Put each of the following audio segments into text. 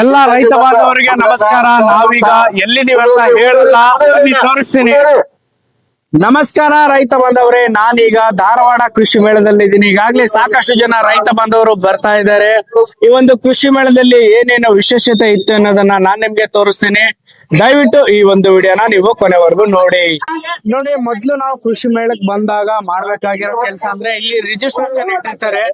ಎಲ್ಲ ರೈತ ಬಾಂಧವರಿಗೆ ನಮಸ್ಕಾರ. ನಾವೀಗ ಎಲ್ಲಿದ್ದೀವಲ್ಲ ಹೇಳಲ್ಲ ತೋರಿಸ್ತೀನಿ. ನಮಸ್ಕಾರ ರೈತ ಬಾಂಧವ್ರೆ. ನಾನೀಗ ಧಾರವಾಡ ಕೃಷಿ ಮೇಳದಲ್ಲಿ ಇದ್ದೀನಿ. ಈಗಾಗಲೇ ಸಾಕಷ್ಟು ಜನ ರೈತ ಬಾಂಧವರು ಬರ್ತಾ ಇದ್ದಾರೆ. ಈ ಒಂದು ಕೃಷಿ ಮೇಳದಲ್ಲಿ ಏನೇನು ವಿಶೇಷತೆ ಇತ್ತು ಅನ್ನೋದನ್ನ ನಾನ್ ನಿಮ್ಗೆ ತೋರಿಸ್ತೀನಿ. ದಯವಿಟ್ಟು ಈ ಒಂದು ವಿಡಿಯೋನ ನೀವು ಕೊನೆವರೆಗೂ ನೋಡಿ. ನೋಡಿ, ಮೊದ್ಲು ನಾವು ಕೃಷಿ ಮೇಳಕ್ ಬಂದಾಗ ಮಾಡ್ಬೇಕಾಗಿರೋ ಕೆಲಸ ಅಂದ್ರೆ ಇಲ್ಲಿ ರಿಜಿಸ್ಟ್ರೇಷನ್ ಇಟ್ಟಿರ್ತಾರೆ.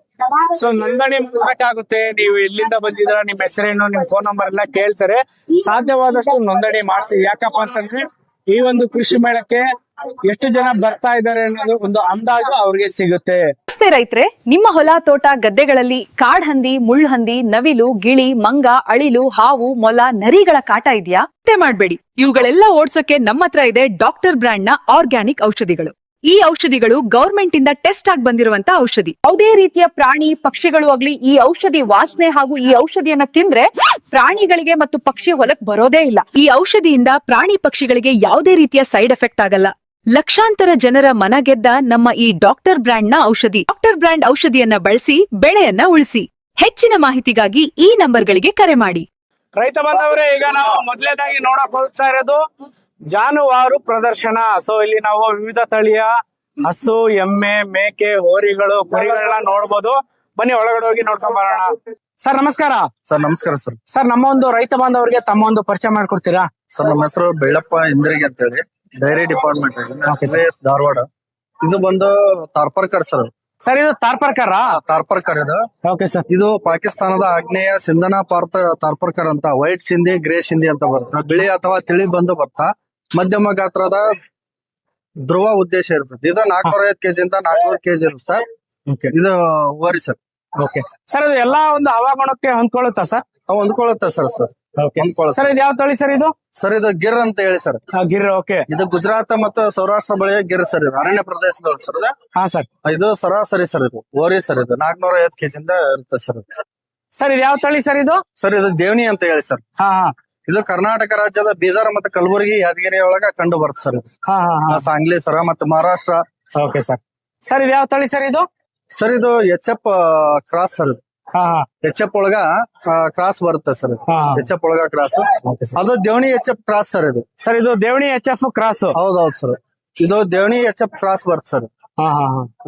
ಸೊ ನೋಂದಣಿ ಮಾಡಿಸ್ಬೇಕಾಗುತ್ತೆ ನೀವು ಎಲ್ಲಿಂದ ಬಂದಿದ್ರ ನಿಮ್ ಹೆಸರೇನು ನಿಮ್ ಫೋನ್ ನಂಬರ್ ಎಲ್ಲ ಕೇಳ್ತಾರೆ. ಸಾಧ್ಯವಾದಷ್ಟು ನೋಂದಣಿ ಮಾಡಿಸಿ. ಯಾಕಪ್ಪ ಅಂತಂದ್ರೆ ಈ ಒಂದು ಕೃಷಿ ಮೇಳಕ್ಕೆ ಎಷ್ಟು ಜನ ಬರ್ತಾ ಇದ್ದಾರೆ ಅನ್ನೋದು ಒಂದು ಅಂದಾಜು ಅವ್ರಿಗೆ ಸಿಗುತ್ತೆ. ರೈತ್ರೆ, ನಿಮ್ಮ ಹೊಲ, ತೋಟ, ಗದ್ದೆಗಳಲ್ಲಿ ಕಾಡ್ಹಂದಿ ಮುಳ್ಳುಹಂದಿ ನವಿಲು, ಗಿಳಿ, ಮಂಗ, ಅಳಿಲು, ಹಾವು, ಮೊಲ, ನರಿಗಳ ಕಾಟ ಇದೆಯಾ? ಮತ್ತೆ ಮಾಡ್ಬೇಡಿ. ಇವುಗಳೆಲ್ಲ ಓಡ್ಸೋಕೆ ನಮ್ಮ ಹತ್ರ ಇದೆ ಡಾಕ್ಟರ್ ಬ್ರ್ಯಾಂಡ್ನ ಆರ್ಗ್ಯಾನಿಕ್ ಔಷಧಿಗಳು. ಈ ಔಷಧಿಗಳು ಗೌರ್ಮೆಂಟ್ ಇಂದ ಟೆಸ್ಟ್ ಆಗಿ ಬಂದಿರುವಂತ ಔಷಧಿ. ಯಾವುದೇ ರೀತಿಯ ಪ್ರಾಣಿ, ಪಕ್ಷಿಗಳು ಆಗ್ಲಿ, ಈ ಔಷಧಿ ವಾಸನೆ ಹಾಗೂ ಈ ಔಷಧಿಯನ್ನ ತಿಂದ್ರೆ ಪ್ರಾಣಿಗಳಿಗೆ ಮತ್ತು ಪಕ್ಷಿ ಹೊಲಕ್ ಬರೋದೇ ಇಲ್ಲ. ಈ ಔಷಧಿಯಿಂದ ಪ್ರಾಣಿ ಪಕ್ಷಿಗಳಿಗೆ ಯಾವುದೇ ರೀತಿಯ ಸೈಡ್ ಎಫೆಕ್ಟ್ ಆಗಲ್ಲ. ಲಕ್ಷಾಂತರ ಜನರ ಮನ ಗೆದ್ದ ನಮ್ಮ ಈ ಡಾಕ್ಟರ್ ಬ್ರ್ಯಾಂಡ್ನ ಔಷಧಿ. ಡಾಕ್ಟರ್ ಬ್ರ್ಯಾಂಡ್ ಔಷಧಿಯನ್ನ ಬಳಸಿ ಬೆಳೆಯನ್ನ ಉಳಿಸಿ. ಹೆಚ್ಚಿನ ಮಾಹಿತಿಗಾಗಿ ಈ ನಂಬರ್ಗಳಿಗೆ ಕರೆ ಮಾಡಿ. ರೈತ ಬಂದವರೇ ಈಗ ನಾವು ಮೊದಲೇದಾಗಿ ನೋಡಕ್ ಹೋಗ್ತಾ ಇರೋದು ಜಾನುವಾರು ಪ್ರದರ್ಶನ. ಸೊ ಇಲ್ಲಿ ನಾವು ವಿವಿಧ ತಳಿಯ ಹಸು ಎಮ್ಮೆ ಮೇಕೆ ಹೋರಿಗಳು ಕುರಿಗಳನ್ನ ನೋಡ್ಬೋದು. ಬನ್ನಿ ಒಳಗಡೆ ಹೋಗಿ ನೋಡ್ಕೊಂಡ್ ಬರೋಣ. ಸರ್ ನಮಸ್ಕಾರ. ಸರ್ ನಮಸ್ಕಾರ ಸರ್. ಸರ್ ನಮ್ಮ ಒಂದು ರೈತ ಬಾಂಧವರಿಗೆ ತಮ್ಮ ಒಂದು ಪರಿಚಯ ಮಾಡ್ಕೊಡ್ತೀರಾ? ಸರ್ ನಮ್ಮ ಹೆಸರು ಬೆಳ್ಳಪ್ಪ ಇಂದ್ರಿಗೆ ಅಂತ ಹೇಳಿ dairy department Okay, sir. Dharwad. ಇದು ಬಂದು ತಾರ್ಪರ್ಕರ್ ಸರ್ ಸರ್ ಇದು ತಾರ್ಪರ್ಕರ? ತಾರ್ಪರ್ಕರ್ ಇದು. ಓಕೆ ಸರ್ ಇದು ಪಾಕಿಸ್ತಾನದ ಆಗ್ನೇಯ ಸಿಂಧನ ಪಾರ್ಥ ತಾರ್ಪರ್ಕರ್ ಅಂತ ವೈಟ್ ಸಿಂಧಿ ಗ್ರೇ ಸಿಂಧಿ ಅಂತ ಬರುತ್ತೆ? ಬಿಳಿ ಅಥವಾ ತಿಳಿ ಬಂದು ಬರ್ತಾ ಮಧ್ಯಮ ಗಾತ್ರದ ಧ್ರುವ ಉದ್ದೇಶ ಇರ್ತದೆ. ಇದು ನಾಲ್ಕೂರ ಐದು ಕೆಜಿ ಇಂದ ನಾಲ್ಕೂರು ಕೆಜಿ ಇರುತ್ತೆ? ಓಕೆ ಇದು ಓರಿ ಸರ್ ಓಕೆ ಸರ್ ಇದು ಎಲ್ಲಾ ಒಂದು ಹವಾಗುಣಕ್ಕೆ ಹೊಂದ್ಕೊಳ್ಳುತ್ತಾ ಸರ್ ಹೊಂದ್ಕೊಳ್ಳುತ್ತೆ ಸರ್ ಸರ್ ಸರ್ ಇದು ಯಾವ ತಳಿ ಸರ್ ಇದು? ಸರ್ ಇದು ಗಿರ್ ಅಂತ ಹೇಳಿ ಸರ್ ಗಿರ್ ಓಕೆ ಇದು ಗುಜರಾತ್ ಮತ್ತು ಸೌರಾಷ್ಟ್ರ ಬಳಿಯ ಗಿರ್ ಸರ್ ಇದು ಅರಣ್ಯ ಪ್ರದೇಶದೊಳಗೆ ಸರ್ ಹಾ ಸರ್ ಇದು ಸರಾಸರಿ ಸರ್ ಇದು ಓರಿ ಸರ್ ಇದು ನಾಲ್ಕನೂರ ಐವತ್ತು ಕೆಜಿ ಇಂದ ಇರುತ್ತೆ ಸರ್. ಸರ್ ಇದು ಯಾವ ತಳಿ ಸರ್ ಇದು? ಸರ್ ಇದು ದೇವನಿ ಅಂತ ಹೇಳಿ ಸರ್ ಹಾ ಹಾ. ಇದು ಕರ್ನಾಟಕ ರಾಜ್ಯದ ಬೀದರ್ ಮತ್ತು ಕಲಬುರಗಿ ಯಾದಗಿರಿ ಒಳಗ ಕಂಡು ಬರುತ್ತೆ ಸರ್ ಇದು. ಹಾ ಹಾ ಹಾ. ಆ, ಸಾಂಗ್ಲಿ ಸರ ಮತ್ತು ಮಹಾರಾಷ್ಟ್ರ. ಓಕೆ ಸರ್ ಸರ್ ಇದು ಯಾವ ತಳಿ ಸರ್ ಇದು? ಸರ್ ಇದು ಎಚ್ ಎಫ್ ಕ್ರಾಸ್ ಸರ್ ಇದು. ಎಚ್ ಎಫ್ ಒಳಗ ಕ್ರಾಸ್ ಬರುತ್ತೆ ಸರ್ ಎಚ್ ಎಫ್ ಒಳಗ ಕ್ರಾಸ್ ಅದು Deoni H F cross sir ಇದು. ಸರ್ ಇದು ದೇವಣಿ ಎಚ್ ಎಫ್ ಕ್ರಾಸ್ ಹೌದೌದು ಸರ್. ಇದು ದೇವಣಿ ಎಚ್ ಎಫ್ ಕ್ರಾಸ್ ಬರುತ್ತೆ ಸರ್.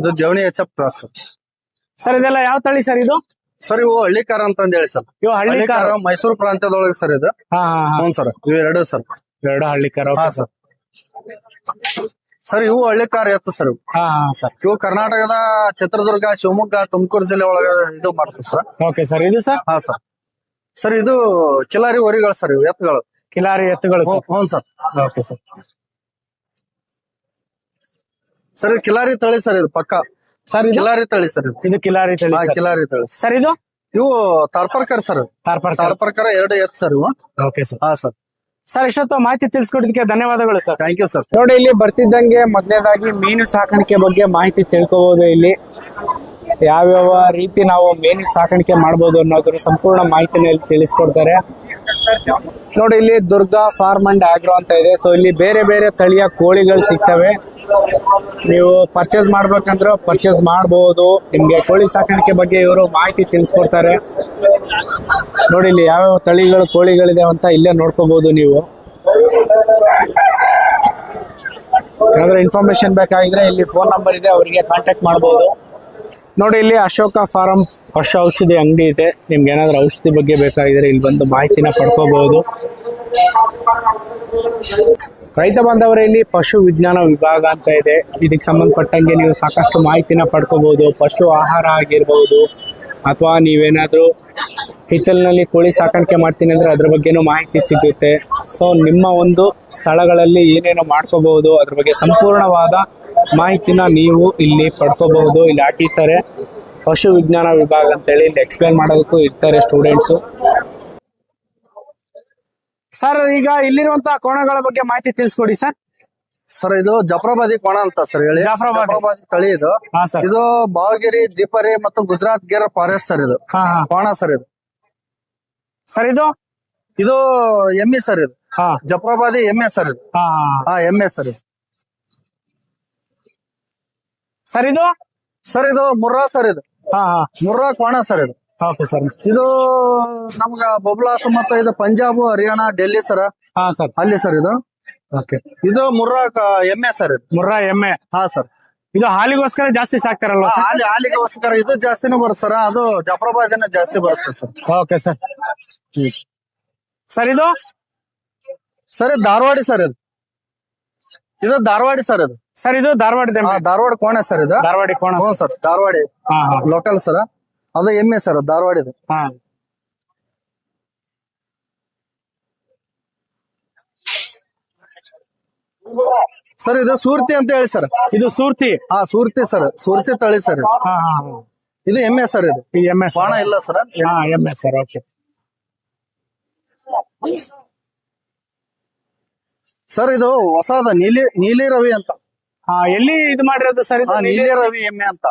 ಇದು Deoni H F cross sir ಇದೆಲ್ಲ ಯಾವ ತಳಿ ಸರ್ ಇದು? ಸರ್ ಇವು ಹಳ್ಳಿಕಾರ ಅಂತ ಹೇಳಿ ಸರ್. ಇವು ಹಳ್ಳಿ ಹಳ್ಳಿಕಾರ ಕಾರ ಮೈಸೂರು ಪ್ರಾಂತ್ಯದೊಳಗೆ ಸರ್ ಇದು. ಹ್ಞೂ ಸರ್. ಇವೆರಡು ಎರಡು ಸರ್. ಎರಡು ಹಳ್ಳಿ ಕಾರ ಹಾ ಸರ್. ಸರ್ ಇವು ಹಳ್ಳಿಕಾರ ಎತ್ತು ಸರ್ ಇವು. ಹಾ ಸರ್. ಇವು ಕರ್ನಾಟಕದ ಚಿತ್ರದುರ್ಗ ಶಿವಮೊಗ್ಗ ತುಮಕೂರು ಜಿಲ್ಲೆ ಒಳಗ ಇದು ಮಾಡ್ತದೆ ಸರ್. ಓಕೆ ಸರ್ ಇದು ಸರ್? ಹಾ ಸರ್. ಸರ್ ಇದು ಕಿಲಾರಿ ಹೊರಿಗಳು ಸರ್ ಇವು ಎತ್ತುಗಳು. ಕಿಲಾರಿ ಎತ್ತುಗಳು ಹ್ಞೂ- ಹ್ಞೂ ಸರ್. Okay sir. ಸರ್ ಇದು ಕಿಲಾರಿ ತಳಿ ಸರ್ ಇದು ಪಕ್ಕ. ಸರ್ ಇದು? ಕಿಲಾರಿ ತಳಿ ಸರ್ ಇದು. ಇದು ಕಿಲಾರಿ ತಳಿ ಹಾ sir. ಕಿಲಾರಿ ತಳಿ ಸರ್. ಇದು? ಇವು ತಾರ್ಪರ್ಕರ್ ಸರ್. ತಾರ್ಪರ್ ತಾರ್ಪರ್ಕರ್ ಎರಡು ಎತ್ತು ಸರ್ ಇವು. Okay sir. ಹಾ ಸರ್. ಸರ್, ಇಷ್ಟೊತ್ತು ಮಾಹಿತಿ ತಿಳಿಸ್ಕೊಡೋದಕ್ಕೆ ಧನ್ಯವಾದಗಳು, ಸರ್. ಥ್ಯಾಂಕ್ ಯು ಸರ್ ನೋಡಿ, ಇಲ್ಲಿ ಬರ್ತಿದ್ದಂಗೆ ಮೊದಲನೇದಾಗಿ ಮೀನು ಸಾಕಾಣಿಕೆ ಬಗ್ಗೆ ಮಾಹಿತಿ ತಿಳ್ಕೊಬಹುದು ಇಲ್ಲಿ. ಯಾವ್ಯಾವ ರೀತಿ ನಾವು ಮೀನು ಸಾಕಾಣಿಕೆ ಮಾಡ್ಬೋದು ಅನ್ನೋದ್ರ ಸಂಪೂರ್ಣ ಮಾಹಿತಿನ ಇಲ್ಲಿ ತಿಳಿಸ್ಕೊಡ್ತಾರೆ. ನೋಡಿ, ಇಲ್ಲಿ ದುರ್ಗಾ ಫಾರ್ಮ್ ಅಂಡ್ ಆಗ್ರೋ ಅಂತ ಇದೆ. ಸೊ ಇಲ್ಲಿ ಬೇರೆ ಬೇರೆ ತಳಿಯ ಕೋಳಿಗಳು ಸಿಗ್ತವೆ. ನೀವು ಪರ್ಚೇಸ್ ಮಾಡ್ಬೇಕಂದ್ರೆ ಪರ್ಚೇಸ್ ಮಾಡಬಹುದು ನಿಮ್ಗೆ ಕೋಳಿ ಸಾಕಾಣಿಕೆ ಬಗ್ಗೆ ಇವರು ಮಾಹಿತಿ ತಿಳಿಸ್ಕೊಡ್ತಾರೆ. ನೋಡಿ ಇಲ್ಲಿ ಯಾವ್ಯಾವ ತಳಿಗಳು, ಕೋಳಿಗಳಿದೆ ಅಂತ ಇಲ್ಲೇ ನೋಡ್ಕೋಬಹುದು ನೀವು. ಏನಾದ್ರೂ ಇನ್ಫಾರ್ಮೇಶನ್ ಬೇಕಾಗಿದ್ರೆ ಇಲ್ಲಿ ಫೋನ್ ನಂಬರ್ ಇದೆ, ಅವರಿಗೆ ಕಾಂಟ್ಯಾಕ್ಟ್ ಮಾಡಬಹುದು ನೋಡಿ ಇಲ್ಲಿ ಅಶೋಕ ಫಾರಂ ಪಶು ಔಷಧಿ ಅಂಗಡಿ ಇದೆ. ನಿಮ್ಗೆ ಏನಾದ್ರೂ ಔಷಧಿ ಬಗ್ಗೆ ಬೇಕಾಗಿದ್ರೆ ಇಲ್ಲಿ ಬಂದು ಮಾಹಿತಿನ ಪಡ್ಕೋಬಹುದು ರೈತ ಬಾಂಧವರಲ್ಲಿ ಪಶು ವಿಜ್ಞಾನ ವಿಭಾಗ ಅಂತ ಇದೆ. ಇದಕ್ಕೆ ಸಂಬಂಧಪಟ್ಟಂಗೆ ನೀವು ಸಾಕಷ್ಟು ಮಾಹಿತಿನ ಪಡ್ಕೋಬಹುದು. ಪಶು ಆಹಾರ ಆಗಿರ್ಬೋದು ಅಥವಾ ನೀವೇನಾದರೂ ಹಿತ್ತಲಿನಲ್ಲಿ ಕೋಳಿ ಸಾಕಾಣಿಕೆ ಮಾಡ್ತೀನಿ ಅಂದ್ರೆ ಅದ್ರ ಬಗ್ಗೆನೂ ಮಾಹಿತಿ ಸಿಗುತ್ತೆ. ಸೊ ನಿಮ್ಮ ಒಂದು ಸ್ಥಳಗಳಲ್ಲಿ ಏನೇನು ಮಾಡ್ಕೋಬಹುದು, ಅದ್ರ ಬಗ್ಗೆ ಸಂಪೂರ್ಣವಾದ ಮಾಹಿತಿನ ನೀವು ಇಲ್ಲಿ ಪಡ್ಕೋಬಹುದು. ಇಲ್ಲಿ ಹಾಕಿರ್ತಾರೆ ಪಶು ವಿಜ್ಞಾನ ವಿಭಾಗ ಅಂತೇಳಿ. ಇಲ್ಲಿ ಎಕ್ಸ್ಪ್ಲೇನ್ ಮಾಡೋದಕ್ಕೂ ಇರ್ತಾರೆ ಸ್ಟೂಡೆಂಟ್ಸು ಸರ್ ಈಗ ಇಲ್ಲಿರುವಂತಹ ಕೋಣಗಳ ಬಗ್ಗೆ ಮಾಹಿತಿ ತಿಳಿಸ್ಕೊಡಿ ಸರ್ ಸರ್ ಇದು ಜಫ್ರಾಬಾದಿ ಕೋಣ ಅಂತ ಸರ್ ಹೇಳಿ. ಜಾಫ್ರಾಬಾದಿ. ಜಫ್ರಾಬಾದಿ ತಳಿ ಇದು. ಹಾ ಸರ್ ಇದು ಬಾವಗಿರಿ ಜಿಪರಿ ಮತ್ತು ಗುಜರಾತ್ ಗೇರ್ ಫಾರೆಸ್ಟ್ ಸರ್ ಇದು. ಹಾ ಹಾ. ಕೋಣ ಸರ್ ಇದು. ಸರ್ ಇದು? ಇದು ಎಮ್ಮೆ ಸರ್ ಇದು. ಹಾ. ಜಫ್ರಾಬಾದಿ ಎಮ್ಮೆ ಸರ್ ಇದು. ಹಾ ಹಾ ಎಮ್ಮೆ ಸರ್ ಇದು. ಸರ್ ಇದು? ಸರ್ ಇದು ಮುರ್ರಾ ಸರ್ ಇದು. ಹಾ ಹಾ. ಮುರ್ರಾ ಕೋಣ ಸರ್ ಇದು. ಓಕೆ ಸರ್ ಇದು ನಮ್ಗ ಬೊಬ್ಲಾಸ್ ಮತ್ತೆ ಇದು ಪಂಜಾಬ್ ಹರಿಯಾಣ ಡೆಲ್ಲಿ ಸರ್ ಹಾ ಸರ್ ಅಲ್ಲಿ ಸರ್ ಇದು? ಓಕೆ ಇದು ಮುರ್ರಾ ಕ- ಎಮ್ಮೆ ಸರ್ ಇದು. ಮುರ್ರಾ ಎಮ್ಮೆ. ಹಾ ಸರ್ ಇದು ಹಾಲಿಗೋಸ್ಕರ ಜಾಸ್ತಿ ಸಾಕ್ತಾರಲ್ಲ ಸರ್ ಹಾಲಿ ಹಾಲಿಗೋಸ್ಕರ ಇದು ಜಾಸ್ತಿನೂ ಬರುತ್ತೆ ಸರ್ ಅದು ಜಫರಾಬಾದ್ ಜಾಸ್ತಿ ಬರುತ್ತೆ ಸರ್ ಓಕೆ ಸರ್ ಸರ್ ಇದು? ಸರ್ ಇದು ಧಾರವಾಡಿ ಸರ್ ಇದು. ಇದು ಧಾರವಾಡಿ ಸರ್ ಇದು. ಸರ್ ಇದು ಧಾರವಾಡಿ ಹಾ, ಧಾರವಾಡ ಕೋಣೆ ಸರ್ ಇದು. ಧಾರವಾಡಿ ಕೋಣ. ಹ್ಞೂ ಸರ್ ಧಾರವಾಡಿ ಹಾ ಹಾ. ಲೋಕಲ್ ಸರ್ ಅದು ಎಮ್ಮೆ ಸರ್ ಧಾರವಾಡಿದು. ಹಾ. ಸರ್ ಇದು ಸೂರ್ತಿ ಅಂತ ಹೇಳಿ ಸರ್. ಇದು ಸೂರ್ತಿ? ಹಾ ಸೂರ್ತಿ ಸರ್ ಸೂರ್ತಿ ತಳಿ ಸರ್ ಇದು. ಹಾ ಹಾ ಇದು ಎಮ್ಮೆ ಸರ್ ಇದು. ಇದು ಎಸ್ ಬಾಣ ಇಲ್ಲ ಸರ್. ಹಾ ಎಮ್ಮೆ ಸರ್ ಓಕೆ. ಸರ್ ಇದು ಹೊಸದ ನೀಲಿ ನೀಲಿ ರವಿ ಅಂತ. ಹಾ ಎಲ್ಲಿ ಇದು ಮಾಡಿರೋದು ಸರ್ ಹಾ ಇದು ನೀಲಿ ರವಿ ಎಮ್ಮೆ ಅಂತ.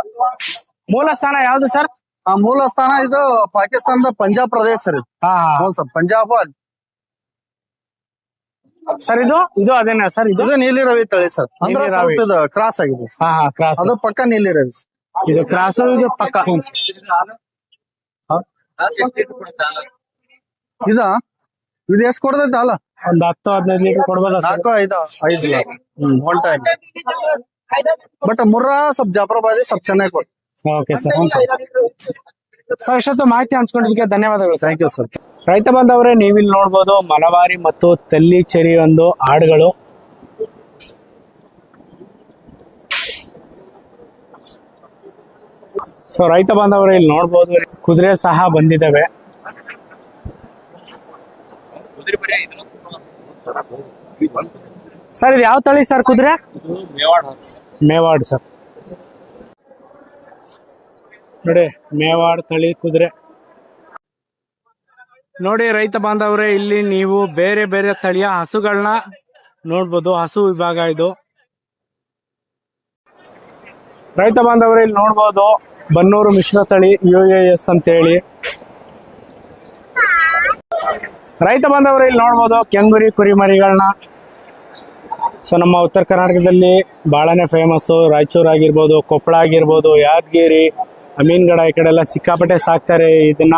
ಮೂಲ ಸ್ಥಾನ ಯಾವ್ದು ಸರ್? ಆ ಮೂಲ ಸ್ಥಾನ ಇದು ಪಾಕಿಸ್ತಾನದ ಪಂಜಾಬ್ ಪ್ರದೇಶ ಸರ್ ಇದು. ಹಾ ಹಾ. ಹೌದು ಸರ್ ಪಂಜಾಬ್ ಅಲ್ಲಿ. ಸರ್ ಇದು ಇದು ಅದೇನಾ ಸರ್ ಇದು? ಇದು ನೀಲಿ ರವಿ ತಳಿ ಸರ್. ಅಂದ್ರೆ ನೀಲಿ ರವಿ. ಸ್ವಲ್ಪ ಇದು ಕ್ರಾಸ್ ಆಗಿದೆ sir. ಹಾ ಹಾ ಕ್ರಾಸ್ ಅದು ಪಕ್ಕ ನೀಲಿ ರವಿ sir. ಇದು ಕ್ರಾಸ್ ಇದು ಪಕ್ಕ? ಹಾ? ಇದ? ಇದು ಎಷ್ಟು ಕೊಡ್ತೈತೆ ಅಲ್ಲ? ಒಂದ್ ಹತ್ತು ಹದಿನೈದು ಲೀಟರ್ ಕೊಡ್ಬೋದಾ ಸರ್? ನಾಲ್ಕು ಐದು ಐದು hmm one time but Murrah ಸ್ವಲ್ಪ ಜಾಫರಾಬಾದಿ ಸ್ವಲ್ಪ ಚೆನ್ನಾಗಿ ಕೊಡ್ತು ಓಕೆ ಸರ್ ಸರ್ ಇಷ್ಟೊತ್ತು ಮಾಹಿತಿ ಹಂಚ್ಕೊಂಡಿದ್ದಕ್ಕೆ ಧನ್ಯವಾದಗಳು ಥ್ಯಾಂಕ್ ಯು ಸರ್ ರೈತ ಬಾಂಧವರೇ ನೀವಿಲ್ಲಿ ನೋಡ್ಬೋದು ಮಲಬಾರಿ ಮತ್ತು ತೆಲ್ಲಿಚೆರಿ ಒಂದು ಆಡುಗಳು ಸೊ ರೈತ ಬಾಂಧವರು ಇಲ್ಲಿ ನೋಡ್ಬೋದು. ಕುದುರೆ ಸಹ ಬಂದಿದ್ದಾವೆ. ಸರ್ ಇದು ಯಾವ ತಳಿ ಸರ್ ಕುದುರೆ? ಮೇವಾಡ್ ಸರ್. ನೋಡಿ, ಮೇವಾಡ್ ತಳಿ ಕುದುರೆ. ನೋಡಿ, ರೈತ ಬಾಂಧವ್ರೆ, ಇಲ್ಲಿ ನೀವು ಬೇರೆ ಬೇರೆ ತಳಿಯ ಹಸುಗಳನ್ನ ನೋಡ್ಬೋದು. ಹಸು ವಿಭಾಗ ಇದು. ರೈತ ಬಾಂಧವ್ರೆ, ಇಲ್ಲಿ ನೋಡ್ಬೋದು. ಬನ್ನೂರು ಮಿಶ್ರ ತಳಿ ಯು ಎಸ್ ಅಂತ ಹೇಳಿ ರೈತ ಬಾಂಧವ್ರೆ, ಇಲ್ಲಿ ನೋಡ್ಬೋದು ಕೆಂಗುರಿ ಕುರಿಮರಿಗಳನ್ನ ಸೊ ನಮ್ಮ ಉತ್ತರ ಕರ್ನಾಟಕದಲ್ಲಿ ಬಹಳನೇ ಫೇಮಸ್ಸು ರಾಯಚೂರು ಆಗಿರ್ಬೋದು, ಕೊಪ್ಪಳ ಆಗಿರ್ಬೋದು, ಯಾದಗಿರಿ ಅಮೀನ್ಗಡ ಈ ಕಡೆ ಎಲ್ಲ ಸಿಕ್ಕಾಪಟ್ಟೆ ಸಾಕ್ತಾರೆ ಇದನ್ನ.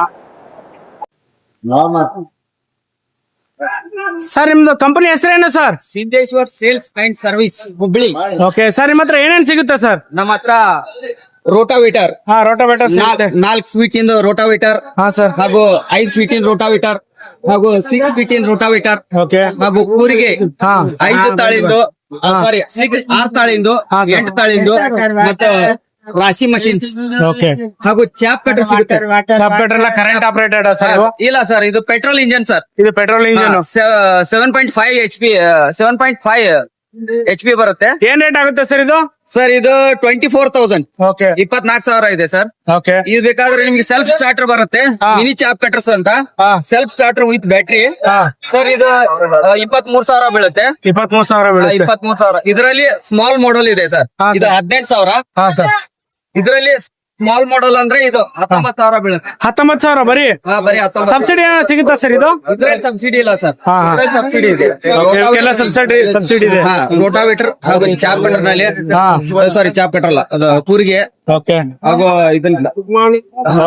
ಸರ್ ನಿಮ್ದು ಕಂಪನಿ ಹೆಸರೇನು sir? Siddeshwar sales and service Hubli. Okay sir ನಿಮ್ಮ ಹತ್ರ ಏನೇನ್ ಸಿಗುತ್ತೆ ಸರ್? ನಮ್ಮ ಹತ್ರ ರೋಟಾವೀಟರ್. ಹಾ ರೋಟೋವೇಟರ್ ಸಿಗುತ್ತೆ. ನಾಲ್ಕು ಫೀಟ್ ಇಂದ ರೋಟಾವೇಟರ್ ಹಾ ಸರ್. ಹಾಗೂ ಐದ್ ಫೀಟ್ ಇನ್ ರೋಟಾವೇಟರ್ ಹಾಗೂ six feet in rotavator okay ಹಾಗೂ ಕೂರಿಗೆ ಹಾ. ಐದು ತಾಳಿಂದು ಸಾರಿ ಆರ್ ತಾಳಿಂದು. ಎಂಟು ತಾಳಿಂದು ಮತ್ತೆ ರಾಶಿ ಮಷಿನ್ಸ್. ಓಕೆ. ಹಾಗೂ ಚಾಪ್ ಕಟರ್ ಸಿಗುತ್ತೆ. ಕಟರ್ ಎಲ್ಲ ಕರೆಂಟ್ ಆಪರೇಟೆಡ್ ಸರ್ ಇಲ್ಲ ಸರ್ ಇದು ಪೆಟ್ರೋಲ್ ಇಂಜಿನ್ ಸರ್ ಇದು petrol engine seven point five H P seven point five H P ಬರುತ್ತೆ. ಏನ್ ರೇಟ್ ಆಗುತ್ತೆ ಸರ್ ಇದು? ಸರ್ ಇದು ಟ್ವೆಂಟಿ ಫೋರ್ ತೌಸಂಡ್ ಓಕೆ. ಇಪ್ಪತ್ನಾಲ್ಕು ಸಾವಿರ ಇದೆ ಸರ್ ಓಕೆ. ಇದು ಬೇಕಾದ್ರೆ ನಿಮ್ಗೆ ಸೆಲ್ಫ್ ಸ್ಟಾರ್ಟರ್ ಬರುತ್ತೆ. ಮಿನಿ ಚಾಪ್ ಕಟರ್ಸ್ ಅಂತ. ಹಾ. Self starter with battery sir ಇದು ಇಪ್ಪತ್ ಮೂರ್ ಸಾವಿರ ಬೀಳುತ್ತೆ. ಇಪ್ಪತ್ಮೂರ್ ಮೂರು ಸಾವಿರ ಬೀಳುತ್ತೆ. ಇಪ್ಪತ್ ಮೂರ್ ಸಾವಿರ. ಇದರಲ್ಲಿ ಸ್ಮಾಲ್ ಮಾಡಲ್ ಇದೆ ಸರ್ ಇದು. ಹದಿನೆಂಟು ಸಾವಿರ. ಹಾ ಸರ್ ಇದರಲ್ಲಿ ಸ್ಮಾಲ್ ಮಾಡಲ್ ಅಂದ್ರೆ ಇದು ಹತ್ತೊಂಬತ್ತು ಸಾವಿರ ಬೀಳುತ್ತೆ. ಹತ್ತೊಂಬತ್ತು ಸಾವಿರ ಬರೀ? ಹಾ ಬರೀ ಹತ್ತೊಂಬತ್ತು ಸಬ್ಸಿಡಿ ಏನಾದ್ರು ಸಿಗುತ್ತಾ ಸರ್ ಇದು? ಇದ್ರಲ್ಲಿ ಸಬ್ಸಿಡಿ ಇಲ್ಲ ಸರ್. ಹಾ, ಹಾ. ಸಬ್ಸಿಡಿ ಇದೆ. ಎಲ್ಲ ಸಬ್ಸಿಡಿ ಸಬ್ಸಿಡಿ ಇದೆ. ರೋಟಾವೇಟರ್ ಹಾಗೂ ಚಾಪ್ ಕಟರ್ನಲ್ಲಿ. ಹಾ. ಸಾರಿ ಚಾಪ್ ಕಟರ್ ಅಲ್ಲ. ಅದು ಕೂರಿಗೆ. ಓಕೆ ಹಾಗೂ ಇದನ್ನ.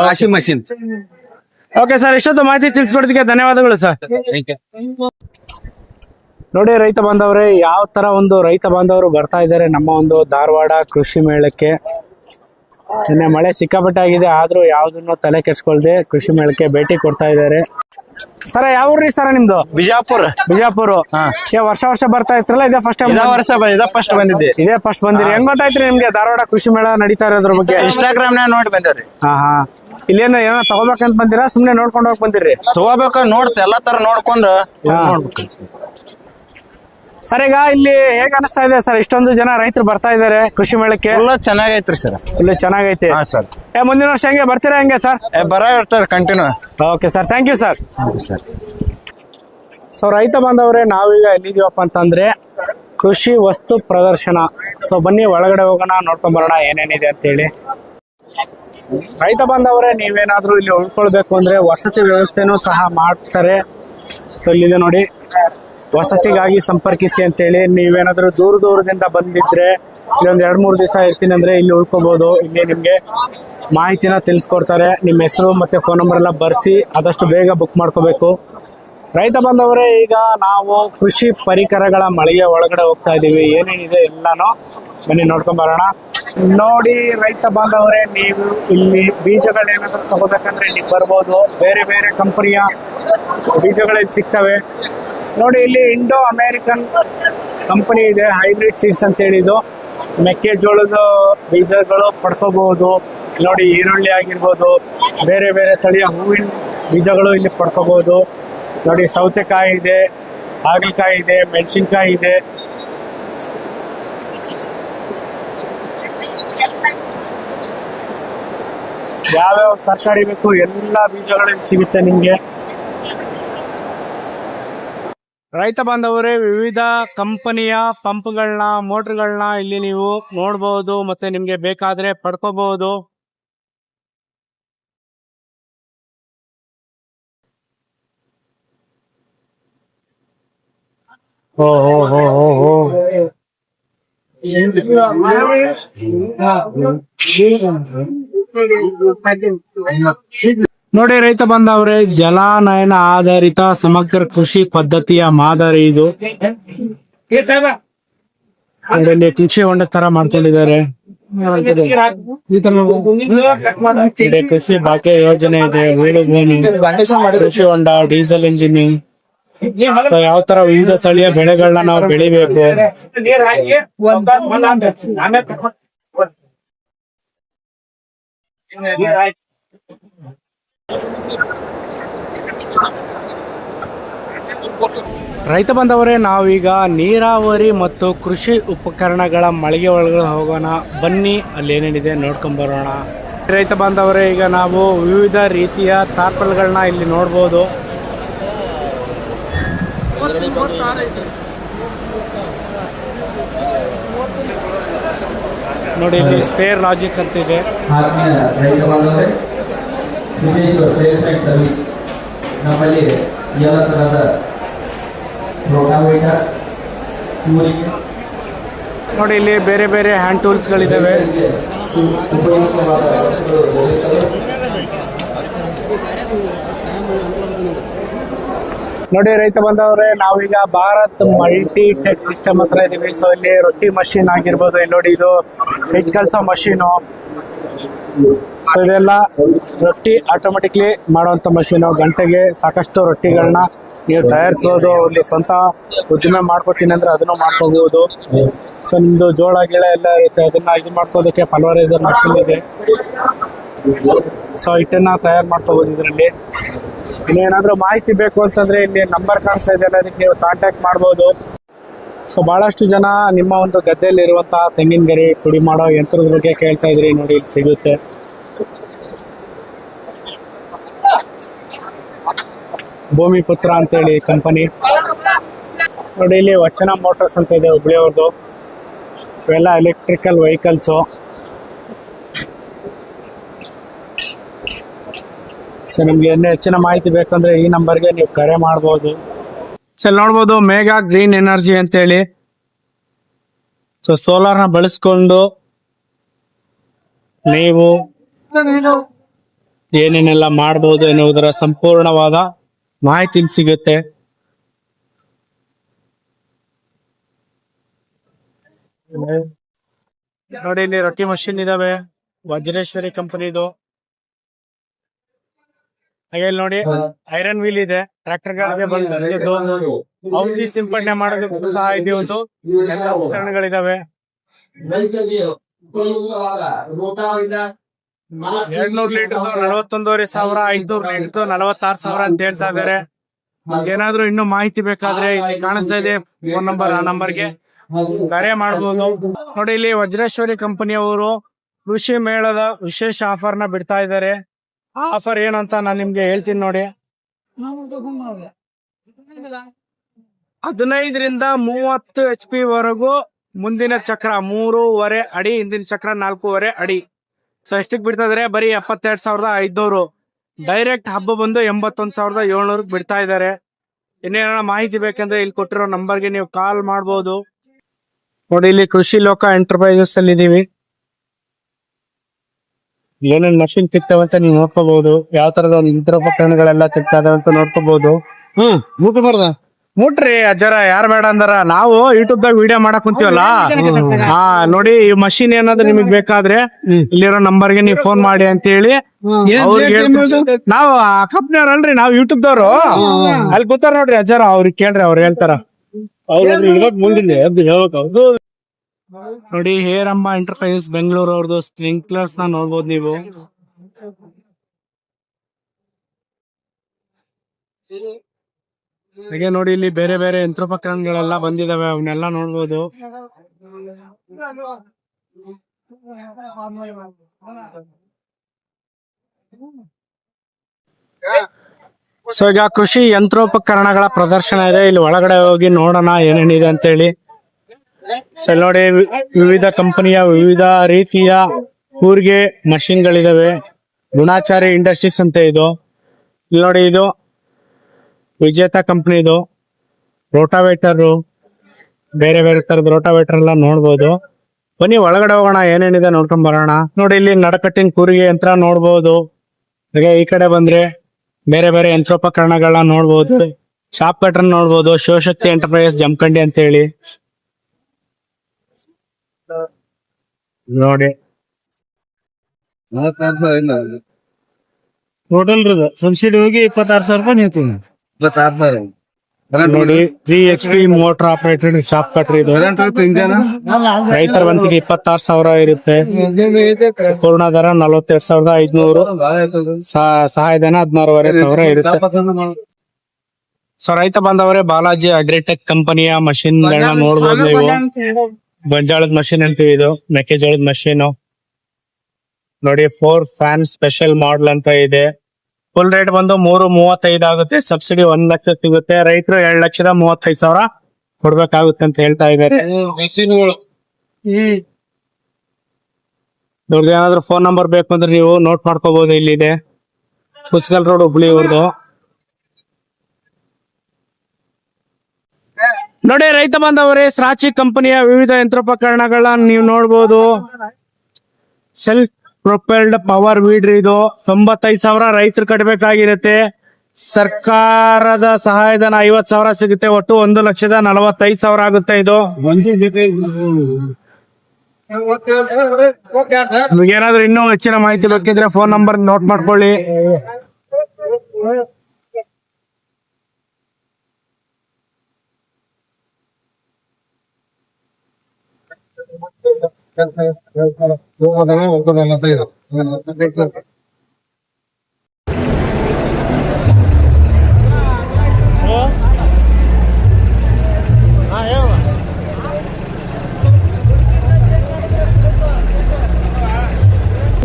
ವಾಷಿಂಗ್ ಮಷಿನ್ ಓಕೆ ಸರ್ ಇಷ್ಟೊತ್ತು ಮಾಹಿತಿ ತಿಳಿಸ್ಕೊಡೋದಕ್ಕೆ ಧನ್ಯವಾದಗಳು ಸರ್ ನೋಡಿ ರೈತ ಬಾಂಧವರೇ ಯಾವ ತರ ಒಂದು ರೈತ ಬಾಂಧವರು ಬರ್ತಾ ಇದ್ದಾರೆ ನಮ್ಮ ಒಂದು ಧಾರವಾಡ ಕೃಷಿ ಮೇಳಕ್ಕೆ. ನಿನ್ನೆ ಮಳೆ ಸಿಕ್ಕಾಪಟ್ಟೆ ಆಗಿದೆ ಆದ್ರೂ ಯಾವ್ದನ್ನು ತಲೆ ಕೆಡ್ಸ್ಕೊಳ್ದೆ ಕೃಷಿ ಮೇಳಕ್ಕೆ ಭೇಟಿ ಕೊಡ್ತಾ ಇದ್ದಾರೆ. ಸರ ಯಾವ ಊರ್ರಿ ಸರ ನಿಮ್ದು? ಬಿಜಾಪುರ. ಬಿಜಾಪುರ. ಏ ವರ್ಷ ವರ್ಷ ಬರ್ತಾ ಇತ್ರಲ್ಲ ಇದೇ ಫಸ್ಟ್ ಟೈಮ್ ವರ್ಷ ಇದ ಫಸ್ಟ್ ಬಂದಿದ್ದೆ. ಇದೇ ಫಸ್ಟ್ ಬಂದಿರಿ. ಹೆಂಗ್ ಗೊತ್ತಾಯ್ತ್ರಿ ನಿಮ್ಗೆ ಧಾರವಾಡ ಕೃಷಿ ಮೇಳ ನಡೀತಾ ಇರೋದ್ರ ಬಗ್ಗೆ? ಇನ್ಸ್ಟಾಗ್ರಾಮ್ ನಾಗ ನೋಡಿ ಬಂದೇವ್ರಿ. ಹಾ ಹಾ. ಇಲ್ಲೇನು ಏನೋ ತಗೋಬೇಕಂತ ಬಂದಿರಾ? ಸುಮ್ನೆ ನೋಡ್ಕೊಂಡು ಹೋಗಿ ಬಂದಿರಿ? ತಗೋಬೇಕ ನೋಡ್ತ ಎಲ್ಲಾ ತರ ನೋಡ್ಕೊಂಡ್ ಹಾ. ಸರ್ ಈಗ ಇಲ್ಲಿ ಹೇಗ್ ಅನಿಸ್ತಾ ಇದೆ ಸರ್? ಇಷ್ಟೊಂದು ಜನ ರೈತರು ಬರ್ತಾ ಇದ್ದಾರೆ ಕೃಷಿ ಮೇಳಕ್ಕೆ. ಎಲ್ಲ ಚೆನ್ನಾಗೈತ್ರಿ ಸರ್. ಇಲ್ಲಿ ಚೆನ್ನಾಗೈತೆ. ಹಾ ಸರ್. ಏ ಮುಂದಿನ ವರ್ಷ ಹಂಗೆ ಬರ್ತೀರಾ ಹಂಗೆ ಸರ್? ಬರ ಇರ್ತಾರ continue okay sir thank you sir. Sir. So ರೈತ ಬಾಂಧವರೇ ನಾವೀಗ ಎಲ್ಲಿದೀವಪ್ಪ ಅಂತಂದ್ರೆ ಕೃಷಿ ವಸ್ತು ಪ್ರದರ್ಶನ. ಸೊ ಬನ್ನಿ ಒಳಗಡೆ ಹೋಗೋಣ ನೋಡ್ಕೊಂಡ್ ಬರೋಣ ಏನೇನಿದೆ ಅಂತೇಳಿ. ರೈತ ಬಾಂಧವರೇ ನೀವೇನಾದ್ರೂ ಇಲ್ಲಿ ಉಳ್ಕೊಳ್ಬೇಕು ಅಂದ್ರೆ ವಸತಿ ವ್ಯವಸ್ಥೆನೂ ಸಹ ಮಾಡ್ತಾರೆ. ಸೊ ಇಲ್ಲಿದೆ ನೋಡಿ. ವಸತಿಗಾಗಿ ಸಂಪರ್ಕಿಸಿ ಅಂತೇಳಿ ನೀವೇನಾದರೂ ದೂರ ದೂರದಿಂದ ಬಂದಿದ್ರೆ ಇಲ್ಲೊಂದು ಎರಡು ಮೂರು ದಿವಸ ಇರ್ತೀನಿ ಅಂದರೆ ಇಲ್ಲಿ ಉಳ್ಕೋಬಹುದು ಇಲ್ಲಿ ನಿಮಗೆ ಮಾಹಿತಿನ ತಿಳಿಸ್ಕೊಡ್ತಾರೆ. ನಿಮ್ಮ ಹೆಸರು ಮತ್ತು ಫೋನ್ ನಂಬರೆಲ್ಲ ಬರೆಸಿ ಆದಷ್ಟು ಬೇಗ ಬುಕ್ ಮಾಡ್ಕೋಬೇಕು. ರೈತ ಬಂದವರೇ, ಈಗ ನಾವು ಕೃಷಿ ಪರಿಕರಗಳ ಮಳಿಗೆ ಒಳಗಡೆ ಹೋಗ್ತಾ ಇದ್ದೀವಿ ಏನೇನಿದೆ ಎಲ್ಲನೂ ಬನ್ನಿ ನೋಡ್ಕೊಂಡ್ ಬರೋಣ. ನೋಡಿ ರೈತ ಬಾಂಧವರೇ ನೀವು ಇಲ್ಲಿ ಬೀಜಗಳೇನಾದ್ರೂ ತಗೋಬೇಕಂದ್ರೆ ಇಲ್ಲಿ ಬರ್ಬೋದು. ಬೇರೆ ಬೇರೆ ಕಂಪನಿಯ ಬೀಜಗಳು ಸಿಗ್ತವೆ. ನೋಡಿ, ಇಲ್ಲಿ ಇಂಡೋ ಅಮೇರಿಕನ್ ಕಂಪನಿ ಇದೆ ಹೈಬ್ರಿಡ್ ಸೀಡ್ಸ್ ಅಂತ ಹೇಳಿದ್ದು. ಮೆಕ್ಕೆಜೋಳದ ಬೀಜಗಳು ಪಡ್ಕೋಬಹುದು. ನೋಡಿ, ಈರುಳ್ಳಿ ಆಗಿರ್ಬೋದು, ಬೇರೆ ಬೇರೆ ತಳಿಯ ಹೂವಿನ ಬೀಜಗಳು ಇಲ್ಲಿ ಪಡ್ಕೋಬಹುದು. ನೋಡಿ, ಸೌತೆಕಾಯಿ ಇದೆ, ಹಾಗಲಕಾಯಿ ಇದೆ, ಮೆಣಸಿನ್ಕಾಯಿ ಇದೆ. ಯಾವ್ಯಾವ ತರಕಾರಿ ಬೇಕು, ಎಲ್ಲ ಬೀಜಗಳು ಸಿಗುತ್ತೆ ನಿಮ್ಗೆ. ರೈತ ಬಾಂಧವರೇ ವಿವಿಧ ಕಂಪನಿಯ ಪಂಪ್ಗಳನ್ನ ಮೋಟರ್ಗಳನ್ನ ಇಲ್ಲಿ ನೀವು ನೋಡಬಹುದು ಮತ್ತೆ ನಿಮಗೆ ಬೇಕಾದ್ರೆ ಪಡ್ಕೋಬಹುದು ಓ ನೋಡಿ, ರೈತ ಬಂದವ್ರೆ, ಜಲಾನಯನ ಆಧಾರಿತ ಸಮಗ್ರ ಕೃಷಿ ಪದ್ಧತಿಯ ಮಾದರಿ ಇದು. ಕೃಷಿ ಹೊಂಡ ತರ ಮಾಡ್ಕೊಂಡಿದ್ದಾರೆ. ಕೃಷಿ ಬಾಕಿ ಯೋಜನೆ ಇದೆ ಕೃಷಿ ಹೊಂಡ, ಡೀಸೆಲ್ ಇಂಜಿನಿಯರಿಂಗ್ ಯಾವ ತರ ವಿವಿಧ ಸ್ಥಳೀಯ ಬೆಳೆಗಳನ್ನ ನಾವು ಬೆಳಿಬೇಕು. ರೈತ ಬಂದವರೇ ನಾವೀಗ ನೀರಾವರಿ ಮತ್ತು ಕೃಷಿ ಉಪಕರಣಗಳ ಮಳಿಗೆ ಒಳಗಡೆ ಹೋಗೋಣ. ಬನ್ನಿ ಅಲ್ಲಿ ಏನೇನಿದೆ ನೋಡ್ಕೊಂಡ್ ಬರೋಣ. ರೈತ ಬಾಂಧವರೇ, ಈಗ ನಾವು ವಿವಿಧ ರೀತಿಯ ತಾರ್ಪಲ್ಗಳನ್ನ ಇಲ್ಲಿ ನೋಡ್ಬೋದು. ನೋಡಿ, ಇಲ್ಲಿ ಸ್ಪೇರ್ ಲಾಜಿಕ್ ಅಂತ ಇದೆ ಆತ್ಮೀಯ ರೈತ ಬಾಂಧವರೇ ಸಿದ್ದೇಶ್ವರ ಸೇಲ್ಸ್ ಅಂಡ್ ಸರ್ವಿಸ್ ನಮ್ಮಲ್ಲಿ ಎಲ್ಲ ತರಹದ ರೋಟಾವೇಟರ್ ಕೂರಿಗೆ ನೋಡಿ ಇಲ್ಲಿ ಬೇರೆ ಬೇರೆ ಹ್ಯಾಂಡ್ ಟೂಲ್ಸ್ಗಳಿದ್ದಾವೆ ಉಪಯುಕ್ತವಾದ ವಸ್ತುಗಳು ದೊರೆಯುತ್ತವೆ. ನೋಡಿ ರೈತ ಬಂದವ್ರೆ ನಾವೀಗ ಭಾರತ್ ಮಲ್ಟಿ ಟೆಕ್ ಸಿಸ್ಟಮ್ ಹತ್ರ ಇದೀವಿ. ಸೊ ಇಲ್ಲಿ ರೊಟ್ಟಿ ಮಷಿನ್ ಆಗಿರ್ಬೋದು. ಇಲ್ಲಿ ನೋಡಿ ಇದು ಹಿಟ್ ಕಲ್ಸೋ ಮಷೀನು ಸೊ ಇದೆಲ್ಲ ರೊಟ್ಟಿ ಆಟೋಮೆಟಿಕ್ಲಿ ಮಾಡುವಂತ ಮಷೀನು ಗಂಟೆಗೆ ಸಾಕಷ್ಟು ರೊಟ್ಟಿಗಳನ್ನ ನೀವು ತಯಾರಿಸ್ಬೋದು. ಒಂದು ಸ್ವಂತ ಉದ್ದಿಮೆ ಮಾಡ್ಕೋತೀನಿ ಅಂದ್ರೆ ಅದನ್ನು ಮಾಡ್ಕೋಬಹುದು ಸೊ ನಿಮ್ದು ಜೋಳ, ಗಿಳ ಎಲ್ಲ ಇರುತ್ತೆ. ಅದನ್ನ ಇದು ಮಾಡ್ಕೋದಕ್ಕೆ ಪಲ್ವರೈಸರ್ ಮಷಿನ್ ಇದೆ. ಸೊ ಹಿಟ್ಟನ್ನ ತಯಾರು ಮಾಡ್ಕೋಬಹುದು ಇದರಲ್ಲಿ. ಇನ್ನೇನಾದ್ರೂ ಮಾಹಿತಿ ಬೇಕು ಅಂತಂದ್ರೆ ಇಲ್ಲಿ ನಂಬರ್ ಕಾಣಿಸ್ತಾ ಇದೆ. ಅದಕ್ಕೆ ನೀವು ಕಾಂಟ್ಯಾಕ್ಟ್ ಮಾಡ್ಬೋದು. ಸೊ ಭಾಳಷ್ಟು ಜನ ನಿಮ್ಮ ಒಂದು ಗದ್ದೆಯಲ್ಲಿ ಇರುವಂತಹ ತೆಂಗಿನ ಗರಿ ಪುಡಿ ಮಾಡೋ ಯಂತ್ರದ ಬಗ್ಗೆ ಕೇಳ್ತಾ ಇದ್ರಿ, ನೋಡಿ ಇಲ್ಲಿ ಸಿಗುತ್ತೆ. ಭೂಮಿ ಪುತ್ರ ಅಂತೇಳಿ ಕಂಪನಿ ನೋಡಿ ಇಲ್ಲಿ ವಚನ ಮೋಟರ್ಸ್ ಅಂತ ಇದೆ ಹುಬ್ಳಿಯವ್ರದ್ದು ಇವೆಲ್ಲ ಎಲೆಕ್ಟ್ರಿಕಲ್ ವೆಹಿಕಲ್ಸು ಸೊ ನಿಮ್ಗೆ ಇನ್ನೂ ಹೆಚ್ಚಿನ ಮಾಹಿತಿ ಬೇಕಂದ್ರೆ ಈ ನಂಬರ್ಗೆ ನೀವು ಕರೆ ಮಾಡ್ಬೋದು. ಸೊ ನೋಡ್ಬೋದು ಮೇಘಾ ಗ್ರೀನ್ ಎನರ್ಜಿ ಅಂತೇಳಿ. ಸೊ ಸೋಲಾರ್ನ ಬಳಸ್ಕೊಂಡು ನೀವು ಏನೇನೆಲ್ಲ ಮಾಡಬಹುದು ಎನ್ನುವುದರ ಸಂಪೂರ್ಣವಾದ ಮಾಹಿತಿ ಸಿಗುತ್ತೆ. ನೋಡಿ, ಇಲ್ಲಿ ರೊಟ್ಟಿ ಮಷಿನ್ ಇದಾವೆ. ವಜ್ರೇಶ್ವರಿ ಕಂಪನಿದು ಹಾಗೆ ಇಲ್ಲಿ ನೋಡಿ ಐರನ್ ವೀಲ್ ಇದೆ ಟ್ರಾಕ್ಟರ್ ಗಳಿಗೆ ಔಷಧಿ ಸಿಂಪಡಣೆ ಮಾಡೋದಕ್ಕೂ ಸಹ ಇದೆ ಒಂದು ಎಲ್ಲ ಉಪಕರಣಗಳಿದಾವೆ. ಎರಡ್ನೂರ್ ಲೀಟರ್ ನಲವತ್ತೊಂದೂವರೆ ಸಾವಿರ ಐದ್ನೂರ್ ಲೀಟರ್ ನಲವತ್ತಾರು ಸಾವಿರ ಅಂತ ಹೇಳ್ತಾ ಇದಾರೆ ಏನಾದ್ರು ಇನ್ನು ಮಾಹಿತಿ ಬೇಕಾದ್ರೆ ಇಲ್ಲಿ ಕಾಣಿಸ್ತಾ ಇದೆ. ಫೋನ್ ನಂಬರ್ ಆ ನಂಬರ್ಗೆ ಕರೆ ಮಾಡಬಹುದು ನೋಡಿ ಇಲ್ಲಿ ವಜ್ರೇಶ್ವರಿ ಕಂಪನಿಯವರು ಕೃಷಿ ಮೇಳದ ವಿಶೇಷ ಆಫರ್ನ ಬಿಡ್ತಾ ಇದ್ದಾರೆ. ಆಫರ್ ಏನಂತ ನಾನು ನಿಮ್ಗೆ ಹೇಳ್ತೀನಿ ನೋಡಿ. ಹದಿನೈದರಿಂದ ಮೂವತ್ತು ಎಚ್ ಪಿ ವರೆಗೂ ಮುಂದಿನ ಚಕ್ರ ಮೂರುವರೆ ಅಡಿ ಹಿಂದಿನ ಚಕ್ರ ನಾಲ್ಕೂವರೆ ಅಡಿ. ಸೊ ಎಷ್ಟಕ್ಕೆ ಬಿಡ್ತಾ ಇದಾರೆ ಬರೀ ಎಪ್ಪತ್ತೆರಡು ಸಾವಿರದ ಐದ್ನೂರು. ಡೈರೆಕ್ಟ್ ಹಬ್ಬ ಬಂದು ಎಂಬತ್ತೊಂದು ಸಾವಿರದ ಏಳ್ನೂರು ಬಿಡ್ತಾ ಇದ್ದಾರೆ ಇನ್ನೇನ ಮಾಹಿತಿ ಬೇಕಂದ್ರೆ ಇಲ್ಲಿ ಕೊಟ್ಟಿರೋ ನಂಬರ್ಗೆ ನೀವು ಕಾಲ್ ಮಾಡಬಹುದು ನೋಡಿ ಇಲ್ಲಿ ಕೃಷಿ ಲೋಕ ಎಂಟರ್ಪ್ರೈಸಸ್ ಅಲ್ಲಿ ಇದೀವಿ ಏನೇನ್ ಮಷಿನ್ ಸಿಗ್ತಾವ ಅಂತ ನೀವು ನೋಡ್ಕೋಬಹುದು. ಯಾವ ತರದ ಒಂದು ಯಂತ್ರೋಪಕರಣಗಳೆಲ್ಲ ಸಿಗ್ತಾ ಇದಾವೆ ಅಂತ ನೋಡ್ಕೋಬಹುದು. ಹ್ಮ್ ಮೂಟ ಬರ್ದ? ಮುಟ್ರಿ ಅಜ್ಜರ ಯಾರ್ ಬೇಡ ಅಂದಾರ? ನಾವು ಯೂಟ್ಯೂಬ್ ದಾಗ ವಿಡಿಯೋ ಮಾಡಕ್ ಕುಂತೀವಲ್ಲ? ಹಾ ನೋಡಿ ಈ ಮಷಿನ್ ಏನಾದ್ರು ನಿಮಗ್ ಬೇಕಾದ್ರೆ ಇಲ್ಲಿರೋ ನಂಬರ್ಗೆ ನೀವು ಫೋನ್ ಮಾಡಿ ಅಂತ ಹೇಳಿ ನಾವ್ ಕಂಪ್ನಿ ನಾವು ಅಲ್ರಿ ನಾವು ಯೂಟ್ಯೂಬ್ ದವ್ರು. ಅಲ್ಲಿ ಕೂತಾರ ನೋಡ್ರಿ ಅಜ್ಜರ ಅವ್ರಿಗೆ ಕೇಳ್ರಿ ಅವ್ರು ಹೇಳ್ತಾರ. ನೋಡಿ ಹೇರಮ್ಮ ಎಂಟರ್ಪ್ರೈಸಸ್ ಬೆಂಗಳೂರು ಅವ್ರದ್ದು ಸ್ಪ್ರಿಂಕ್ಲರ್ಸ್ನ ನೋಡ್ಬೋದು ನೀವು. ಹಾಗೆ ನೋಡಿ, ಇಲ್ಲಿ ಬೇರೆ ಬೇರೆ ಯಂತ್ರೋಪಕರಣಗಳೆಲ್ಲ ಬಂದಿದಾವೆ, ಅವನ್ನೆಲ್ಲ ನೋಡ್ಬೋದು. ಸೊ ಈಗ ಕೃಷಿ ಯಂತ್ರೋಪಕರಣಗಳ ಪ್ರದರ್ಶನ ಇದೆ. ಇಲ್ಲಿ ಒಳಗಡೆ ಹೋಗಿ ನೋಡೋಣ ಏನೇನಿದೆ ಅಂತ ಹೇಳಿ ಸೊ ಇಲ್ಲಿ ನೋಡಿ ವಿವಿಧ ಕಂಪನಿಯ ವಿವಿಧ ರೀತಿಯ ಕೂರ್ಗೆ ಮಷಿನ್ಗಳಿದಾವೆ. ಋಣಾಚಾರ್ಯ ಇಂಡಸ್ಟ್ರೀಸ್ ಅಂತ ಇದು. ಇಲ್ಲಿ ನೋಡಿ ಇದು. ವಿಜೇತ ಕಂಪನಿ ಇದು. ರೋಟಾವೇಟರ್. ಬೇರೆ ಬೇರೆ ತರದ ರೋಟಾವೇಟರ್ ಎಲ್ಲ ನೋಡ್ಬೋದು. ಬನ್ನಿ, ಒಳಗಡೆ ಹೋಗೋಣ, ಏನೇನಿದೆ ನೋಡ್ಕೊಂಡ್ ಬರೋಣ. ನೋಡಿ, ಇಲ್ಲಿ ನಡಕಟ್ಟಿನ ಕೂರಿಗೆ ಯಂತ್ರ ನೋಡ್ಬೋದು. ಹಾಗೆ ಈ ಕಡೆ ಬಂದ್ರೆ ಬೇರೆ ಬೇರೆ ಯಂತ್ರೋಪಕರಣಗಳನ್ನ ನೋಡ್ಬೋದು. ಶಾಪ್ ಕಟ್ರನ್ ನೋಡ್ಬೋದು. ಶಿವಶಕ್ತಿ ಎಂಟರ್ಪ್ರೈಸ್ ಜಮಖಂಡಿ ಅಂತ ಹೇಳಿ ನೋಡಿ. ಟೋಟಲ್ ಸಬ್ಸಿಡಿ ಹೋಗಿ ಇಪ್ಪತ್ತಾರು ಸಾವಿರ ರೂಪಾಯಿ ನಿಂತೀನಿ ನೋಡಿ three H P motor operated chop cutter ಇದು. ರೈತರ ಬಂದಿಗೆ ಇಪ್ಪತ್ತಾರು ಸಾವಿರ ಇರುತ್ತೆ. ಪೂರ್ಣ ದರ ನಲವತ್ತೆರಡು ಸಾವಿರದ ಐದ್ನೂರು. ಸಹ- ಸಹಾಯಧನ ಹದಿನಾರೂವರೆ ಸಾವಿರ ಇರುತ್ತೆ. ಸೊ ರೈತ ಬಾಂಧವರೇ ಬಾಲಾಜಿ ಅಗ್ರಿಟೆಕ್ ಕಂಪನಿಯ ಮಷಿನ್ ಗಳನ್ನ ನೋಡ್ಬೋದು ನೀವು. ಗೊಂಜಾಳದ ಮಷೀನ್ ಅಂತೀವಿ ಇದು ಮೆಕ್ಕೆಜೋಳದ ಮಷೀನು ನೋಡಿ ಫೋರ್ ಫ್ಯಾನ್ ಸ್ಪೆಷಲ್ ಮಾಡಲ್ ಅಂತ ಇದೆ. ಫುಲ್ ರೇಟ್ ಬಂದು ಮೂರು ಮೂವತ್ತೈದು ಆಗುತ್ತೆ. ಸಬ್ಸಿಡಿ ಒಂದ್ ಲಕ್ಷ ಸಿಗುತ್ತೆ. ರೈತರು ಎರಡ್ ಲಕ್ಷದ ಮೂವತ್ತೈದು ಸಾವಿರ ಕೊಡ್ಬೇಕಾಗುತ್ತೆ ಅಂತ ಹೇಳ್ತಾ ಇದ್ದಾರೆ. ಇವ್ರದ್ದು ಏನಾದ್ರು ಫೋನ್ ನಂಬರ್ ಬೇಕು ಅಂದ್ರೆ ನೀವು ನೋಟ್ ಮಾಡ್ಕೋಬಹುದು ಇಲ್ಲಿದೆ. ಪುಸ್ಕಲ್ ರೋಡ್ ಹುಬ್ಳಿ ಇವ್ರದ್ದು ನೋಡಿ ರೈತ ಬಾಂಧವರೇ ಸ್ರಾಚಿ ಕಂಪನಿಯ ವಿವಿಧ ಯಂತ್ರೋಪಕರಣಗಳನ್ನ ನೀವು ನೋಡ್ಬೋದು. ಸೆಲ್ಫ್ ಪ್ರೊಪೆಲ್ಡ್ ಪವರ್ ವೀಡ್ರ್ ಇದು. ತೊಂಬತ್ತೈದು ಸಾವಿರ ರೈತರು ಕಟ್ಟಬೇಕಾಗಿರುತ್ತೆ ಸರ್ಕಾರದ ಸಹಾಯಧನ ಐವತ್ ಸಾವಿರ ಸಿಗುತ್ತೆ. ಒಟ್ಟು ಒಂದು ಲಕ್ಷದ ನಲವತ್ತೈದು ಸಾವಿರ ಆಗುತ್ತೆ ಇದು. ಏನಾದ್ರು ಇನ್ನೂ ಹೆಚ್ಚಿನ ಮಾಹಿತಿ ಬೇಕಿದ್ರೆ ಫೋನ್ ನಂಬರ್ ನೋಟ್ ಮಾಡ್ಕೊಳ್ಳಿ.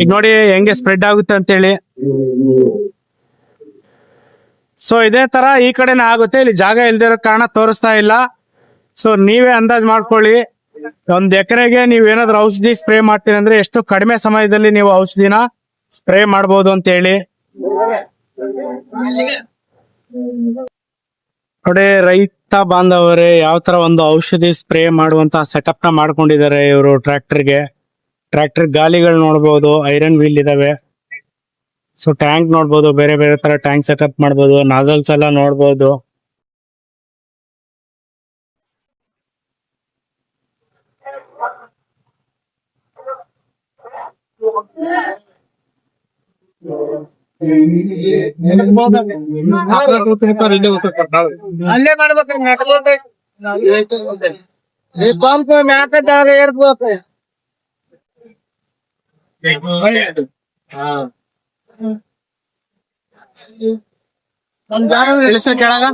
ಈಗ ನೋಡಿ ಹೆಂಗೆ ಸ್ಪ್ರೆಡ್ ಆಗುತ್ತೆ ಅಂತ ಹೇಳಿ ಸೊ ಇದೇ ತರ ಈ ಕಡೆನೇ ಆಗುತ್ತೆ. ಇಲ್ಲಿ ಜಾಗ ಇಲ್ದಿರೋ ಕಾರಣ ತೋರಿಸ್ತಾ ಇಲ್ಲ. ಸೊ ನೀವೇ ಅಂದಾಜ್ ಮಾಡ್ಕೊಳ್ಳಿ. ಒಂದ್ ಎಕರೆಗೆ ನೀವ್ ಏನಾದ್ರು ಔಷಧಿ ಸ್ಪ್ರೇ ಮಾಡ್ತೀರಿ ಅಂದ್ರೆ ಎಷ್ಟು ಕಡಿಮೆ ಸಮಯದಲ್ಲಿ ನೀವು ಔಷಧಿನ ಸ್ಪ್ರೇ ಮಾಡಬಹುದು ಅಂತ ಹೇಳಿ. ನೋಡಿ, ರೈತ ಬಾಂಧವರೇ, ಯಾವ ತರ ಒಂದು ಔಷಧಿ ಸ್ಪ್ರೇ ಮಾಡುವಂತ ಸೆಟಪ್ನ ಮಾಡ್ಕೊಂಡಿದ್ದಾರೆ ಇವರು ಟ್ರ್ಯಾಕ್ಟರ್ಗೆ. ಟ್ರ್ಯಾಕ್ಟರ್ ಗಾಲಿಗಳು ನೋಡ್ಬೋದು, ಐರನ್ ವೀಲ್ ಇದಾವೆ. ಸೊ ಟ್ಯಾಂಕ್ ನೋಡ್ಬೋದು, ಬೇರೆ ಬೇರೆ ತರ ಟ್ಯಾಂಕ್ ಸೆಟಪ್ ಮಾಡಬಹುದು ನಾಜಲ್ಸ್ ಎಲ್ಲ ನೋಡ್ಬೋದು. ಅಲ್ಲೇ ಮಾಡ್ಬೇಕ್ರಿ ನೆಟ್ಕೋತೆ ಈ ಪಂಪ್ ಮ್ಯಾಕದಾಗ ಏರ್ಬೇಕು ತಿಳಿಸ ಕೆಳಗ